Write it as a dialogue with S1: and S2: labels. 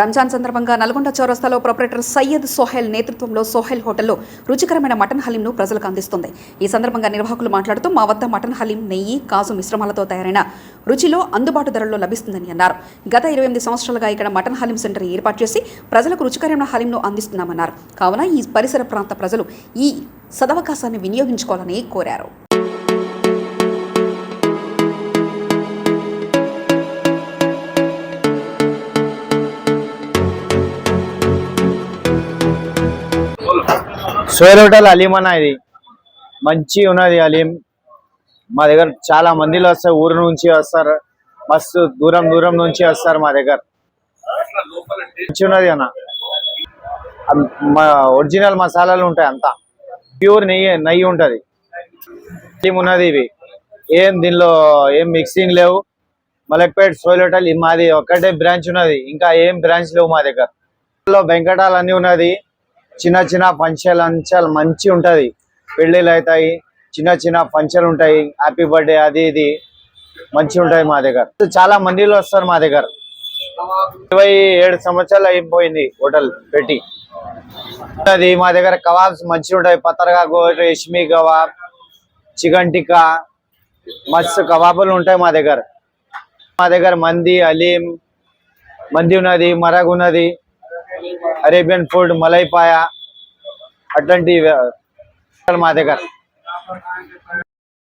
S1: రంజాన్ సందర్భంగా నల్గొండ చౌరస్తాలో ప్రొపరేటర్ సయ్యద్ సోహెల్ నేతృత్వంలో సోహెల్ హోటల్లో రుచికరమైన మటన్ హలీంను ప్రజలకు అందిస్తుంది. ఈ సందర్భంగా నిర్వాహకులు మాట్లాడుతూ మా వద్ద మటన్ హలీం నెయ్యి కాజు మిశ్రమాలతో తయారైన రుచిలో అందుబాటు ధరల్లో లభిస్తుందని అన్నారు. గత ఇరవై ఎనిమిది సంవత్సరాలుగా ఇక్కడ మటన్ హలీం సెంటర్ ఏర్పాటు చేసి ప్రజలకు రుచికరమైన హలీంను అందిస్తున్నామన్నారు. కావున ఈ పరిసర ప్రాంత ప్రజలు ఈ సదవకాశాన్ని వినియోగించుకోవాలని కోరారు.
S2: సోయర్ హోటల్ అలీం అన్న ఇది. మంచి ఉన్నది అలీం. మా దగ్గర చాలా మందిలో వస్తారు ఊరు నుంచి వస్తారు. మస్తు దూరం దూరం నుంచి వస్తారు మా దగ్గర. మంచి ఉన్నది అన్న. మా ఒరిజినల్ మసాలాలు ఉంటాయి అంతా. ప్యూర్ నెయ్యి నెయ్యి ఉంటది. అలీం ఉన్నది ఇవి. ఏం దీనిలో ఏం మిక్సింగ్ లేవు. మలక్పేట్ సోయల్ హోటల్ మాది ఒక్కటే బ్రాంచ్ ఉన్నది. ఇంకా ఏం బ్రాంచ్ లేవు మా దగ్గర. వెంకటాలు అన్నీ ఉన్నది. చిన్న చిన్న పంచలు అంచాలు మంచి ఉంటది. పెళ్ళిళ్ళు అవుతాయి చిన్న చిన్న పంచలు ఉంటాయి. హ్యాపీ బర్త్డే అది ఇది మంచి ఉంటుంది మా దగ్గర. చాలా మందిలో వస్తారు మా దగ్గర. ఇరవై ఏడు సంవత్సరాలు అయిపోయింది హోటల్ పెట్టి. అది మా దగ్గర కబాబ్స్ మంచిగా ఉంటాయి. పత్తరగా goat reshmi kebab chicken tikka మస్తు కబాబులు ఉంటాయి మా దగ్గర. మా దగ్గర మంది అలీం మంది ఉన్నది మరగ్ ఉన్నది. అరేబియన్ ఫుడ్ మలైపాయ అట్లాంటి మా దగ్గర.